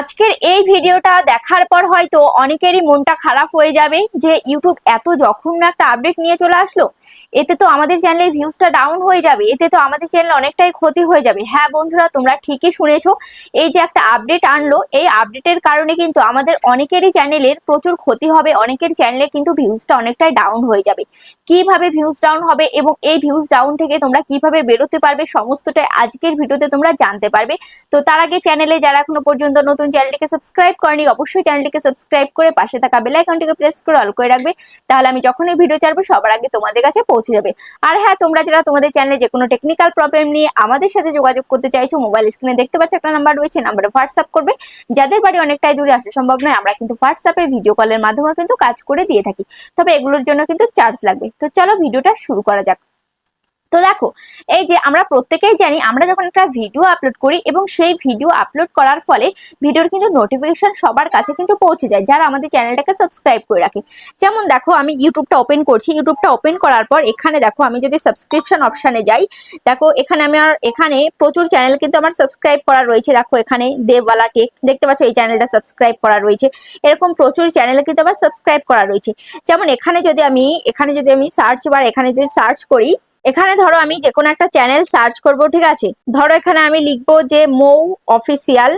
আজকের এই ভিডিওটা দেখার পর হয়তো অনেকেরই মনটা খারাপ হয়ে যাবে যে ইউটিউব এত জঘন্য একটা আপডেট নিয়ে চলে আসলো। এতে তো আমাদের চ্যানেলের ভিউজটা ডাউন হয়ে যাবে, এতে তো আমাদের চ্যানেল অনেকটাই ক্ষতি হয়ে যাবে। হ্যাঁ বন্ধুরা, তোমরা ঠিকই শুনেছো, এই যে একটা আপডেট আনলো, এই আপডেটের কারণে কিন্তু আমাদের অনেকেরই চ্যানেলের প্রচুর ক্ষতি হবে, অনেকের চ্যানেলে কিন্তু ভিউজটা অনেকটাই ডাউন হয়ে যাবে। কীভাবে ভিউজ ডাউন হবে এবং এই ভিউজ ডাউন থেকে তোমরা কীভাবে বেরোতে পারবে সমস্তটাই আজকের ভিডিওতে তোমরা জানতে পারবে। তো তার আগে চ্যানেলে যারা এখনও পর্যন্ত নতুন চ্যানেলটিকে সাবস্ক্রাইব করেনি, অবশ্যই চ্যানেলটিকে সাবস্ক্রাইব করে পাশে থাকা বেল আইকনটিকে প্রেস করে অল করে রাখবে। তাহলে আমি যখনই ভিডিও ছাড়বো, সবার আগে তোমাদের কাছে পৌঁছে যাবে। আর হ্যাঁ তোমরা যারা তোমাদের চ্যানেলে যে কোনো টেকনিক্যাল প্রবলেম নিয়ে আমাদের সাথে যোগাযোগ করতে চাইছো মোবাইল স্ক্রিনে দেখতে পাচ্ছ একটা নাম্বার রয়েছে নাম্বারে হোয়াটসঅ্যাপ করবে। যাদের বাড়ি অনেকটাই দূরে, আসা সম্ভব নয়, আমরা কিন্তু হোয়াটসঅ্যাপে ভিডিও কলের মাধ্যমে কিন্তু কাজ করে দিয়ে থাকি। তবে এগুলোর জন্য কিন্তু চার্জ লাগবে। তো চলো ভিডিওটা শুরু করা যাক। তো দেখো, এই যে আমরা প্রত্যেকেই জানি আমরা যখন একটা ভিডিও আপলোড করি এবং সেই ভিডিও আপলোড করার ফলে ভিডিওর কিন্তু নোটিফিকেশন সবার কাছে কিন্তু পৌঁছে যায়, যারা আমাদের চ্যানেলটাকে সাবস্ক্রাইব করে রাখে। যেমন দেখো, আমি ইউটিউবটা ওপেন করছি ইউটিউবটা ওপেন করার পর এখানে দেখো, আমি যদি সাবস্ক্রিপশন অপশানে যাই, দেখো, এখানে আমার এখানে প্রচুর চ্যানেল কিন্তু আমার সাবস্ক্রাইব করা রয়েছে। দেখো, এখানে দেবওয়ালা টেক দেখতে পাচ্ছ, এই চ্যানেলটা সাবস্ক্রাইব করা রয়েছে। এরকম প্রচুর চ্যানেল কিন্তু আমার সাবস্ক্রাইব করা রয়েছে। যেমন এখানে যদি আমি, এখানে যদি আমি সার্চ বার এখানে যদি সার্চ করি এখানে ধরো আমি যে কোনো একটা চ্যানেল সার্চ করব, ঠিক আছে? ধরো এখানে আমি লিখব যে মৌ অফিসিয়াল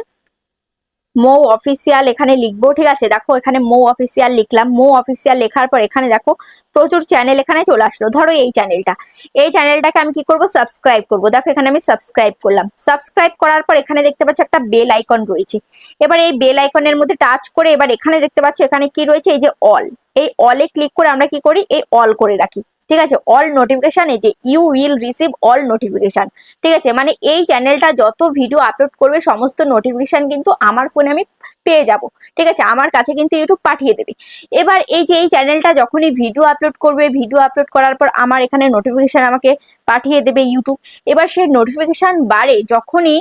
মৌ অফিসিয়াল এখানে লিখব, ঠিক আছে? দেখো এখানে মৌ অফিসিয়াল লিখলাম, মৌ অফিসিয়াল লেখার পর এখানে দেখো প্রচুর চ্যানেল এখানে চলে আসলো। ধরো এই চ্যানেলটা এই চ্যানেলটাকে আমি কি করব? সাবস্ক্রাইব করব। দেখো এখানে আমি সাবস্ক্রাইব করলাম। সাবস্ক্রাইব করার পর এখানে দেখতে পাচ্ছ একটা বেল আইকন রয়েছে। এবার এই বেল আইকনের মধ্যে টাচ করে এবার এখানে দেখতে পাচ্ছ এখানে কি রয়েছে? এই যে অল এই অলে ক্লিক করে আমরা কি করি? এই অল করে রাখি। ঠিক আছে? অল নোটিফিকেশানে যে you will receive all notification ঠিক আছে? মানে এই চ্যানেলটা যত ভিডিও আপলোড করবে, সমস্ত নোটিফিকেশান কিন্তু আমার ফোনে আমি পেয়ে যাব। ঠিক আছে? আমার কাছে কিন্তু ইউটিউব পাঠিয়ে দেবে। এবার এই যে এই চ্যানেলটা যখনই ভিডিও আপলোড করবে ভিডিও আপলোড করার পর আমার এখানে নোটিফিকেশান আমাকে পাঠিয়ে দেবে ইউটিউব এবার সেই নোটিফিকেশান বাড়ে যখনই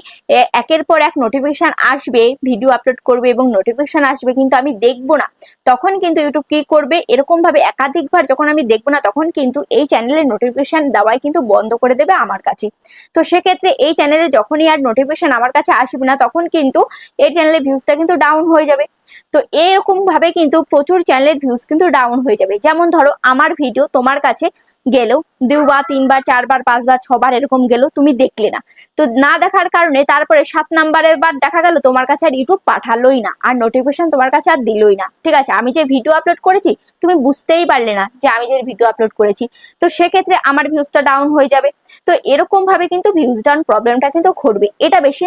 একের পর এক নোটিফিকেশান আসবে ভিডিও আপলোড করবে এবং নোটিফিকেশান আসবে কিন্তু আমি দেখব না। তখন কিন্তু ইউটিউব কি করবে? এরকমভাবে একাধিকবার যখন আমি দেখব না, তখন কিন্তু এই চ্যানেলের নোটিফিকেশান দেওয়াই কিন্তু বন্ধ করে দেবে আমার কাছে। তো সেক্ষেত্রে এই চ্যানেলে যখনই আর নোটিফিকেশান আমার কাছে আসবে না, তখন কিন্তু এই চ্যানেলের ভিউজটা কিন্তু ডাউন হয়ে যাবে। তো এরকম ভাবে কিন্তু প্রচুর চ্যানেলের ভিউজ কিন্তু ডাউন হয়ে যাবে। যেমন ধরো, আমার ভিডিও তোমার কাছে গেলেও দুবার, তিনবার, চারবার, পাঁচবার, ছবার এরকম গেলেও তুমি দেখলে না। তো না দেখার কারণে তারপরে সাত নাম্বারের বার দেখা গেল, তোমার কাছে আর ইউটিউব পাঠালোই না, আর নোটিফিকেশন তোমার কাছে আর দিলই না। ঠিক আছে, আমি যে ভিডিও আপলোড করেছি, তুমি বুঝতেই পারলে না যে আমি যে ভিডিও আপলোড করেছি। তো সেক্ষেত্রে আমার ভিউজটা ডাউন হয়ে যাবে। তো এরকম ভাবে কিন্তু ভিউজ ডাউন প্রবলেমটা কিন্তু ঘটবে। এটা বেশি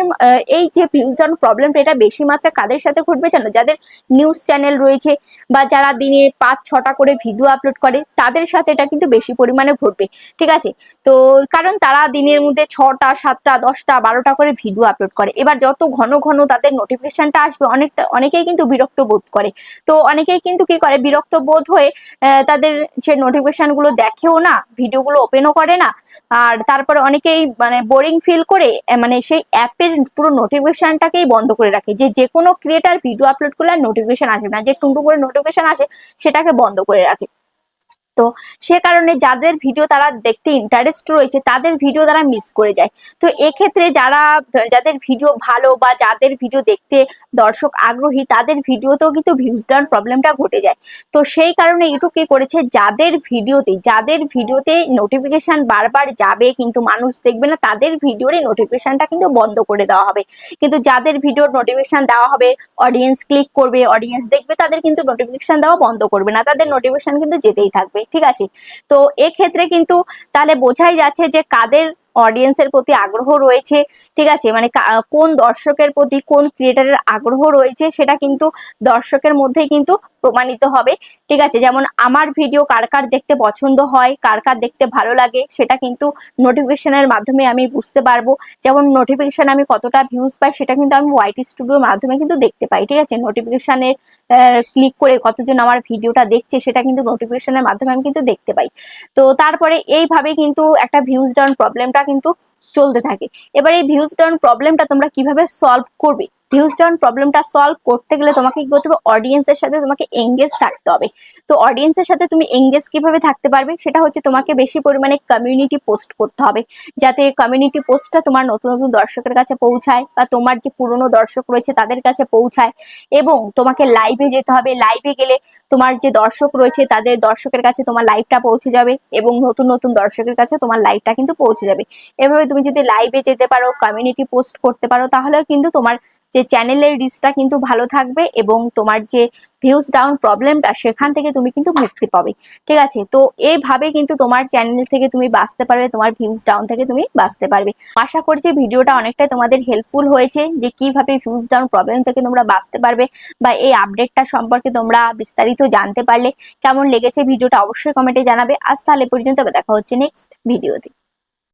এই যে ভিউজ ডাউন প্রবলেমটা এটা বেশি মাত্রা কাদের সাথে ঘটবে জানো? যাদের নিউজ চ্যানেল রয়েছে, বা যারা দিনে পাঁচ, ছটা করে ভিডিও আপলোড করে, তাদের সাথে এটা কিন্তু বেশি পরিমাণে ঘটবে, ঠিক আছে? তো কারণ তারা দিনের মধ্যে ছটা, সাতটা, দশটা, বারোটা করে ভিডিও আপলোড করে। এবার যত ঘন ঘন তাদের নোটিফিকেশনটা আসবে, অনেকটা, অনেকেই কিন্তু বিরক্ত বোধ করে। তো অনেকেই কিন্তু কি করে, বিরক্ত বোধ হয়ে তাদের সে নোটিফিকেশনগুলো দেখেও না ভিডিওগুলো ওপেনও করে না। আর তারপরে অনেকেই মানে বোরিং ফিল করে মানে সেই অ্যাপের পুরো নোটিফিকেশনটাকেই বন্ধ করে রাখে যে যে কোনো ক্রিয়েটার ভিডিও আপলোড করলে আর নোটিফিকেশন আসবে না। যে টুনটু করে নোটিফিকেশন আসে, সেটাকে বন্ধ করে রাখে। তো সে কারণে যাদের ভিডিও তারা দেখতে ইন্টারেস্ট রয়েছে, তাদের ভিডিও তারা মিস করে যায়। তো এক্ষেত্রে যারা, যাদের ভিডিও ভালো বা যাদের ভিডিও দেখতে দর্শক আগ্রহী, তাদের ভিডিওতেও কিন্তু ভিউজ ডাউন প্রবলেমটা ঘটে যায়। তো সেই কারণে ইউটিউব কি করেছে যাদের ভিডিওতে যাদের ভিডিওতে নোটিফিকেশন বারবার যাবে কিন্তু মানুষ দেখবে না, তাদের ভিডিওর এই নোটিফিকেশনটা কিন্তু বন্ধ করে দেওয়া হবে। কিন্তু যাদের ভিডিওর নোটিফিকেশন দেওয়া হবে অডিয়েন্স ক্লিক করবে অডিয়েন্স দেখবে, তাদের কিন্তু নোটিফিকেশন দেওয়া বন্ধ করবে না। তাদের নোটিফিকেশন কিন্তু যেতেই থাকবে। ঠিক আছে? তো এক্ষেত্রে কিন্তু তাহলে বোঝাই যাচ্ছে যে কাদের অডিয়েন্সের প্রতি আগ্রহ রয়েছে, ঠিক আছে? মানে কোন দর্শকের প্রতি কোন ক্রিয়েটারের আগ্রহ রয়েছে, সেটা কিন্তু দর্শকের মধ্যেই কিন্তু প্রমাণিত হবে। ঠিক আছে, যেমন আমার ভিডিও কার কার দেখতে পছন্দ হয়, কার কার দেখতে ভালো লাগে, সেটা কিন্তু নোটিফিকেশনের মাধ্যমে আমি বুঝতে পারব। যেমন নোটিফিকেশন আমি কতটা ভিউজ পাই, সেটা কিন্তু আমি ওয়াইটি স্টুডিওর মাধ্যমে কিন্তু দেখতে পাই। ঠিক আছে নোটিফিকেশনের ক্লিক করে কতজন আমার ভিডিওটা দেখছে, সেটা কিন্তু নোটিফিকেশনের মাধ্যমে আমি কিন্তু দেখতে পাই। তো তারপরে এইভাবে কিন্তু একটা ভিউজ ডাউন প্রবলেমটা কিন্তু চলতে থাকে। এবার এই ভিউজ ডাউন প্রবলেমটা তোমরা কীভাবে সলভ করবে? ভিউজ প্রবলেমটা সলভ করতে গেলে তোমাকে কি করতে হবে? অডিয়েন্সের সাথে তোমাকে এঙ্গেজ থাকতে হবে। তো অডিয়েন্সের সাথে তুমি এঙ্গেজ কীভাবে থাকতে পারবে? সেটা হচ্ছে তোমাকে বেশি পরিমাণে কমিউনিটি পোস্ট করতে হবে। যাতে কমিউনিটি পোস্টটা তোমার নতুন নতুন দর্শকের কাছে পৌঁছায় বা তোমার যে পুরনো দর্শক রয়েছে তাদের কাছে পৌঁছায় এবং তোমাকে লাইভে যেতে হবে। লাইভে গেলে তোমার যে দর্শক রয়েছে তাদের দর্শকের কাছে তোমার লাইভটা পৌঁছে যাবে এবং নতুন নতুন দর্শকের কাছে তোমার লাইভটা কিন্তু পৌঁছে যাবে। এভাবে তুমি যদি লাইভে যেতে পারো কমিউনিটি পোস্ট করতে পারো, তাহলেও কিন্তু তোমার চ্যানেলের রিচটা কিন্তু ভালো থাকবে এবং তোমার যে ভিউজ ডাউন প্রবলেমটা সেখান থেকে তুমি কিন্তু মুক্তি পাবে। ঠিক আছে? তো এইভাবে কিন্তু তোমার চ্যানেল থেকে তুমি বাঁচতে পারবে, তোমার ভিউজ ডাউন থেকে তুমি বাঁচতে পারবে। আশা করছি ভিডিওটা অনেকটাই তোমাদের হেল্পফুল হয়েছে, যে কীভাবে ভিউজ ডাউন প্রবলেম থেকে তোমরা বাঁচতে পারবে বা এই আপডেটটা সম্পর্কে তোমরা বিস্তারিত জানতে পারলে। কেমন লেগেছে ভিডিওটা অবশ্যই কমেন্টে জানাবে। আজ তাহলে পর্যন্ত দেখা হচ্ছে নেক্সট ভিডিওতে